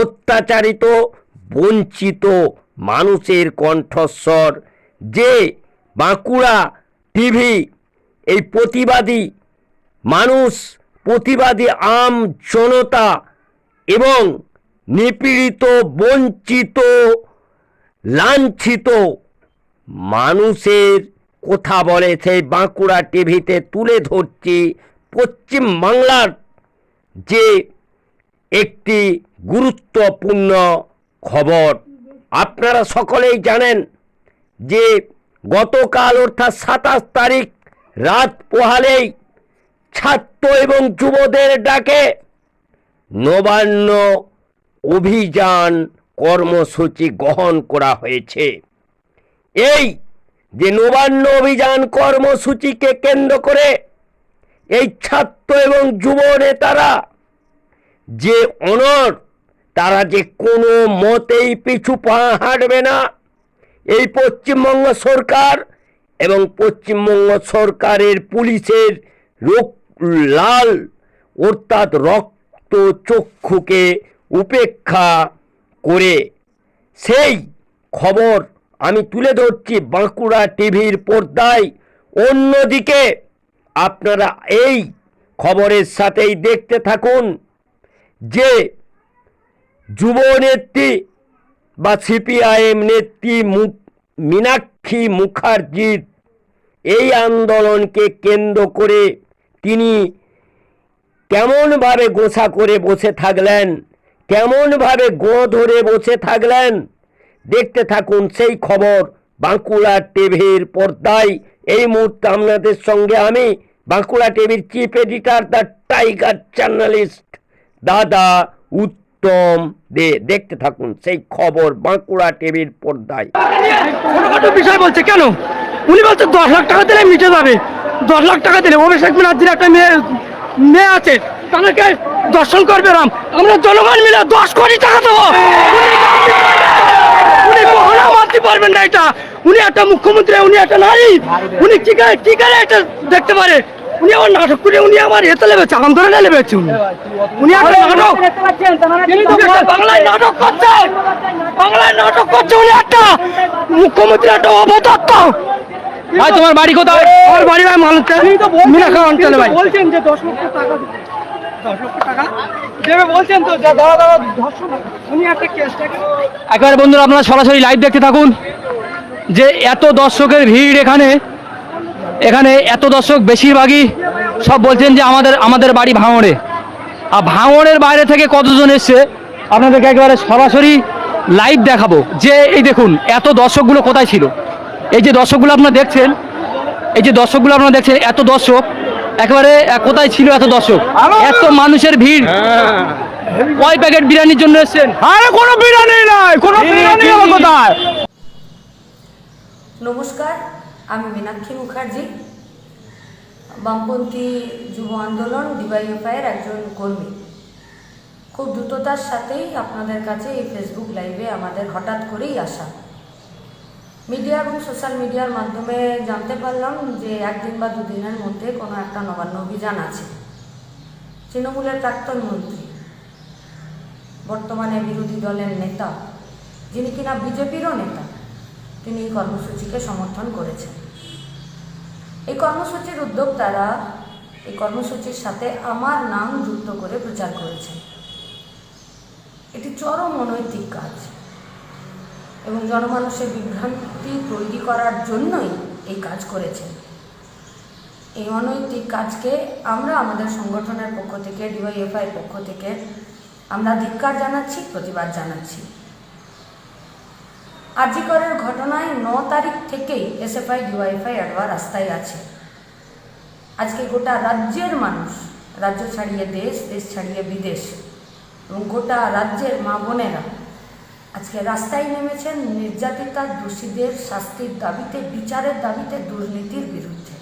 অত্যাচারিত, বঞ্চিত মানুষের কণ্ঠস্বর। যে বাঁকুড়া টিভি, এই প্রতিবাদী মানুষ, প্রতিবাদী আম জনতা এবং নিপীড়িত, বঞ্চিত, লাঞ্ছিত মানুষের কথা বলে সেই বাঁকুড়া টিভিতে তুলে ধরছি পশ্চিম বাংলার যে একটি গুরুত্বপূর্ণ খবর। আপনারা সকলেই জানেন যে গতকাল অর্থাৎ সাতাশ তারিখ রাত পোহালেই ছাত্র এবং যুবদের ডাকে নবান্ন অভিযান কর্মসূচি গ্রহণ করা হয়েছে। এই যে নবান্ন অভিযান কর্মসূচিকে কেন্দ্র করে এই ছাত্র এবং যুব নেতারা যে অনর তারা যে কোনো মতেই পিছু পা হাঁটবে না। এই পশ্চিমবঙ্গ সরকার এবং পশ্চিমবঙ্গ সরকারের পুলিশের রোগ লাল অর্থাৎ রক্ত চক্ষুকে উপেক্ষা করে। সেই খবর আমি তুলে ধরছি বাঁকুড়া টিভির পর্দায়। অন্যদিকে আপনারা এই খবরের সাথেই দেখতে থাকুন যে যুব নেত্রী বা সিপিআইএম নেত্রী মীনাক্ষী মুখার্জির এই আন্দোলনকে কেন্দ্র করে তিনি কেমনভাবে গোসা করে বসে থাকলেন? কেমনভাবে গো ধরে বসে থাকলেন? দেখতে থাকুন সেই খবর বাঁকুড়া টিভির পর্দায়। এই মুহূর্তে আপনাদের সঙ্গে আমি বাঁকুড়া টিভির chief editor, the tiger journalist, দাদা দে, দেখতে থাকুন সেই খবর বাঁকুড়া টিভির পর্দায়। বিষয় বলছে, কেন? উনি বলছে দশ লাখ টাকা দিলে মিটে যাবে। দশ লাখ টাকা দিলে অভিষেক ব্যানার্জির একটা মেয়ে মেয়ে আছে, তাদেরকে দর্শন করবে রাম। আমরা জনগণ মিলে দশ কোটি টাকা দেবো। উনি কখনো মানতে পারবেন না এটা। উনি একটা মুখ্যমন্ত্রী, উনি একটা নারী। উনি কি করে কি করে এটা দেখতে পারে? উনি আমার নাটক করে উনি আমার এতে লেবেছে আন্দোলনে লেবেছে উনি। উনি একটা নাটক উনি বাংলায় নাটক করছে। বাংলায় নাটক করছে উনি একটা। মুখ্যমন্ত্রী একটা অবদত্ত ভাই তোমার বাড়ি কোথায়? আমার বাড়ি ভাই মানুষকে মিনাখা অঞ্চলে ভাই। বলছেন যে দশ লক্ষ টাকা দশ লক্ষ টাকা? দেবে বলছেন তো যে দাঁড়া দাঁড়া ধর্ষণ উনি একটা কেসটাকে একেবারে বন্ধুরা আপনারা সরাসরি লাইভ দেখতে থাকুন। যে এত দর্শকের ভিড় এখানে এখানে এত দর্শক বেশিরভাগই সব বলছেন যে আমাদের আমাদের বাড়ি ভাঙড়ে। আর ভাঙড়ের বাইরে থেকে কতজন এসছে আপনাদেরকে একেবারে সরাসরি লাইভ দেখাবো। যে এই দেখুন এত দর্শকগুলো কোথায় ছিল? এই যে দর্শকগুলো আপনারা দেখছেন এই যে দর্শকগুলো আপনারা দেখছেন এত দর্শক একেবারে কোথায় ছিল এত দর্শক? এত মানুষের ভিড়। কয় প্যাকেট বিরিয়ানির জন্য এসছেন? আরে কোনো বিরিয়ানি নাই কোনো বিরিয়ানি কোথায়? নমস্কার আমি মীনাক্ষী মুখার্জি, বামপন্থী যুব আন্দোলন ডিওয়াইএফআইয়ের একজন কর্মী। খুব দ্রুততার সাথেই আপনাদের কাছে এই ফেসবুক লাইভে আমাদের হঠাৎ করেই আসা। মিডিয়া এবং সোশ্যাল মিডিয়ার মাধ্যমে জানতে পারলাম যে একদিন বা দুদিনের মধ্যে কোনো একটা নবান্ন অভিযান আছে। তৃণমূলের প্রাক্তন মন্ত্রী, বর্তমানে বিরোধী দলের নেতা, যিনি কিনা বিজেপিরও নেতা তিনি এই কর্মসূচিকে সমর্থন করেছেন। এই কর্মসূচির উদ্যোক্তারা এই কর্মসূচির সাথে আমার নাম যুক্ত করে প্রচার করেছেন। এটি চরম অনৈতিক কাজ এবং জনমানুষের বিভ্রান্তি তৈরি করার জন্যই এই কাজ করেছেন। এই অনৈতিক কাজকে আমরা আমাদের সংগঠনের পক্ষ থেকে, ডিওয়াইএফআই পক্ষ থেকে আমরা ধিক্কার জানাচ্ছি, প্রতিবাদ জানাচ্ছি। আজিকরের ঘটনায় ন তারিখ থেকেই এসএফআই ডিওয়াইফাই অ্যাডওয়া রাস্তায় আছে। আজকে গোটা রাজ্যের মানুষ, রাজ্য ছাড়িয়ে দেশ দেশ ছাড়িয়ে বিদেশ, এবং গোটা রাজ্যের মা বোনেরা আজকে রাস্তায় নেমেছেন নির্যাতিতা দোষীদের শাস্তির দাবিতে, বিচারের দাবিতে দুর্নীতির বিরুদ্ধে।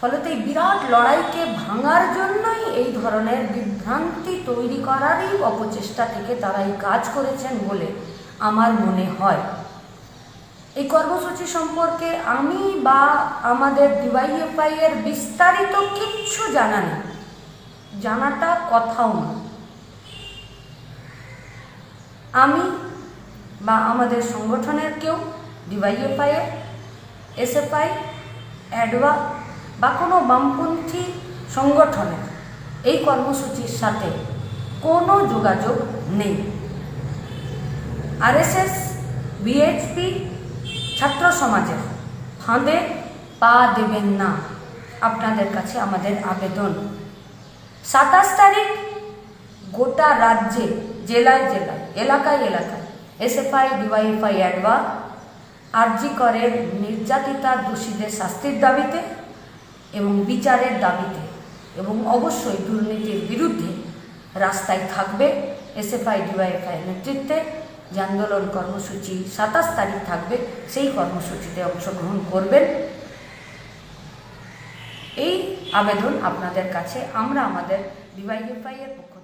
ফলত এই বিরাট লড়াইকে ভাঙার জন্যই এই ধরনের বিভ্রান্তি তৈরি করারই অপচেষ্টা থেকে তারা এই কাজ করেছেন বলে আমার মনে হয়। এই কর্মসূচি সম্পর্কে আমি বা আমাদের ডিওয়াইএফআই এর বিস্তারিত কিচ্ছু জানা নেই। জানাটা কথাও না। আমি বা আমাদের সংগঠনের কেউ, ডিওয়াইএফআই এসএফআই, অ্যাডওয়া বা কোনো বামপন্থী সংগঠনের এই কর্মসূচির সাথে কোনো যোগাযোগ নেই। আরএসএস, বিএইচপি, ছাত্র সমাজের ফাঁদে পা দেবেন না। আপনাদের কাছে আমাদের আবেদন। সাতাশ তারিখ গোটা রাজ্যে, জেলায় জেলায়, এলাকায় এলাকায় এসএফআই, ডিওয়াইএফআই, অ্যাডভা আরজি করের নির্যাতিতা দোষীদের শাস্তির দাবিতে এবং বিচারের দাবিতে এবং অবশ্যই দুর্নীতির বিরুদ্ধে রাস্তায় থাকবে এসএফআই, ডিওয়াইএফআই নেতৃত্বে। যে আন্দোলন কর্মসূচি সাতাশ তারিখ থাকবে, সেই কর্মসূচিতে অংশগ্রহণ করবেন। এই আবেদন আপনাদের কাছে, আমরা আমাদের ডিওয়াইএফআই পক্ষ